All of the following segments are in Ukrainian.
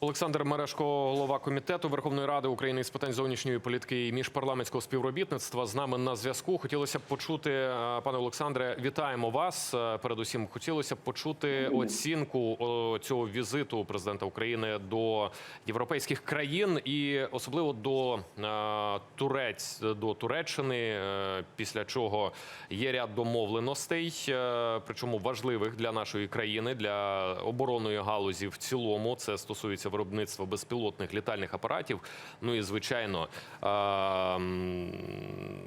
Олександр Мерешко, голова комітету Верховної Ради України з питань зовнішньої політики і міжпарламентського співробітництва, з нами на зв'язку. Хотілося б почути, е, пане Олександре, вітаємо вас. Е, Передусім, хотілося б почути оцінку цього візиту президента України до європейських країн і особливо до е, Турець до Туреччини. Після чого є ряд домовленостей, причому важливих для нашої країни, для оборонної галузі в цілому. Це стосується виробництва безпілотних літальних апаратів. Ну і звичайно,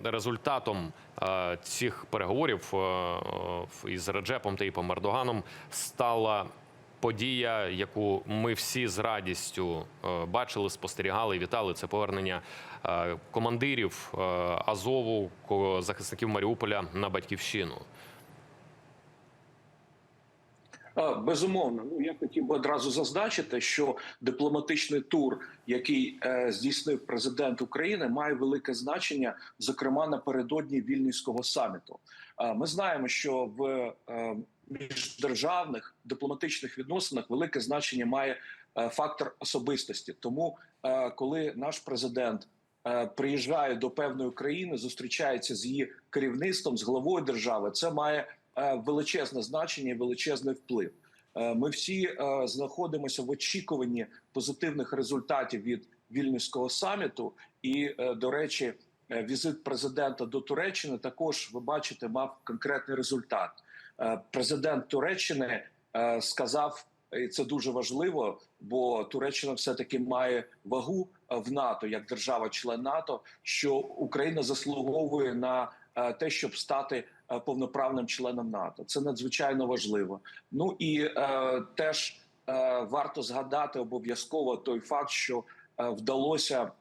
результатом цих переговорів із Реджепом та Іпом Ердоганом стала. Подія, яку ми всі з радістю бачили, спостерігали вітали, це повернення командирів Азову, захисників Маріуполя на батьківщину. Безумовно, ну я хотів би одразу зазначити, що дипломатичний тур, який е, здійснив президент України, має велике значення, зокрема напередодні вільнюського саміту. Ми знаємо, що в е, міждержавних дипломатичних відносинах велике значення має е, фактор особистості. Тому, коли наш президент приїжджає до певної країни, зустрічається з її керівництвом, з главою держави, це має величезне значення і величезний вплив. Е, Ми всі е, знаходимося в очікуванні позитивних результатів від вільнюського саміту. І, е, до речі, е, візит президента до Туреччини також ви бачите мав конкретний результат. Е, Президент Туреччини е, сказав, і це дуже важливо, бо Туреччина все таки має вагу е, в НАТО як держава-член НАТО, що Україна заслуговує на е, те, щоб стати е, повноправним членом НАТО. Це надзвичайно важливо. Ну і е, теж е, варто згадати обов'язково той факт, що е, вдалося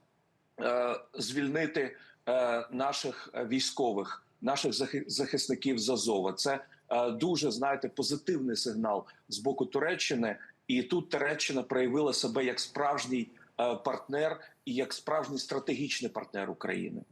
е, звільнити е, наших е, військових, наших захи- захисників з Азова. Це е, дуже знаєте позитивний сигнал з боку Туреччини. І тут Туреччина проявила себе як справжній е, партнер і як справжній стратегічний партнер України.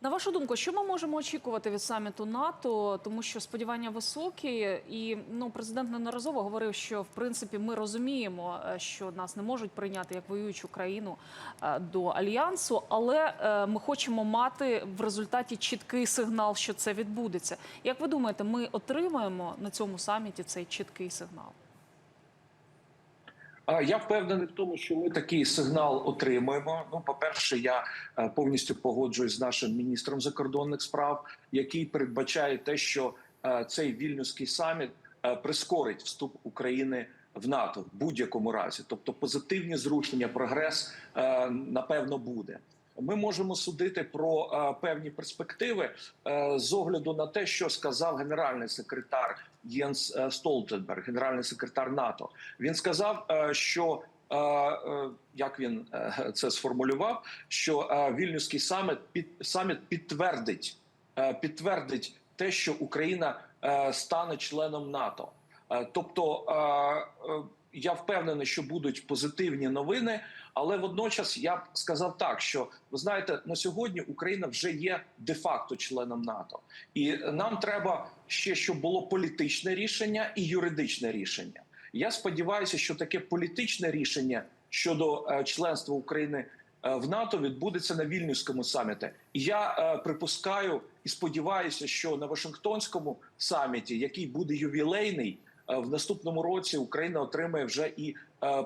На вашу думку, що ми можемо очікувати від саміту НАТО, тому що сподівання високі, і ну президент неодноразово говорив, що в принципі ми розуміємо, е, що нас не можуть прийняти як воюючу країну е, до альянсу, але е, ми хочемо мати в результаті чіткий сигнал, що це відбудеться. Як ви думаєте, ми отримаємо на цьому саміті цей чіткий сигнал? Я впевнений в тому, що ми такий сигнал отримуємо. Ну, по-перше, я е, повністю погоджуюсь з нашим міністром закордонних справ, який передбачає те, що е, цей вільнюський саміт е, прискорить вступ України в НАТО в будь-якому разі. Тобто, позитивні зрушення, прогрес напевно буде. Ми можемо судити про е, певні перспективи е, з огляду на те, що сказав генеральний секретар Єнс е, Столтенберг, генеральний секретар НАТО. Він сказав, що як він це сформулював, що вільнюський саміт під саміт підтвердить, підтвердить те, що Україна стане членом НАТО. Тобто я впевнений, що будуть позитивні новини, але водночас я б сказав так, що ви знаєте, на сьогодні Україна вже є де-факто членом НАТО, і нам треба ще щоб було політичне рішення і юридичне рішення. Я сподіваюся, що таке політичне рішення щодо е, членства України е, в НАТО відбудеться на вільнюському саміті. Я е, припускаю і сподіваюся, що на Вашингтонському саміті, який буде ювілейний, в наступному році Україна отримає вже і е,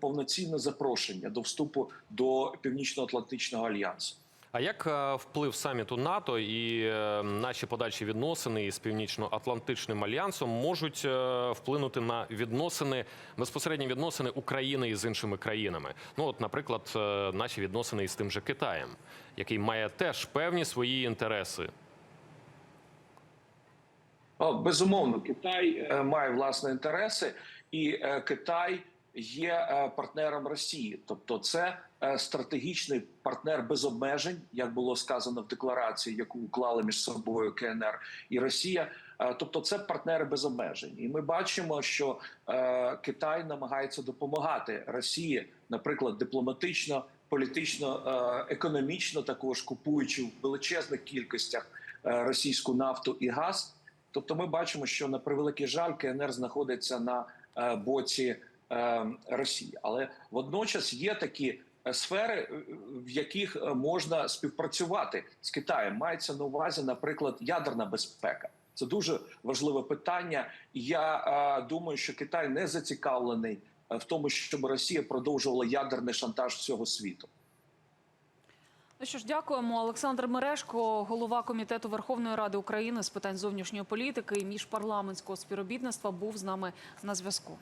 повноцінне запрошення до вступу до Північно-Атлантичного альянсу. А як е, вплив саміту НАТО і е, наші подальші відносини із північно-атлантичним альянсом можуть е, вплинути на відносини безпосередні відносини України із іншими країнами? Ну, от, наприклад, е, наші відносини із тим же Китаєм, який має теж певні свої інтереси. Безумовно, Китай е, має власні інтереси, і е, Китай є е, партнером Росії, тобто це стратегічний партнер без обмежень, як було сказано в декларації, яку уклали між собою КНР і Росія. Тобто, це партнери без обмежень, і ми бачимо, що Китай намагається допомагати Росії, наприклад, дипломатично, політично, економічно, також купуючи в величезних кількостях російську нафту і газ. Тобто, ми бачимо, що на превеликий жаль КНР знаходиться на е, боці е, Росії. Але водночас є такі е, сфери, в яких можна співпрацювати з Китаєм. Мається на увазі, наприклад, ядерна безпека. Це дуже важливе питання. Я е, думаю, що Китай не зацікавлений в тому, щоб Росія продовжувала ядерний шантаж всього світу. Ну що ж, дякуємо. Олександр Мерешко, голова комітету Верховної Ради України з питань зовнішньої політики і міжпарламентського співробітництва, був з нами на зв'язку.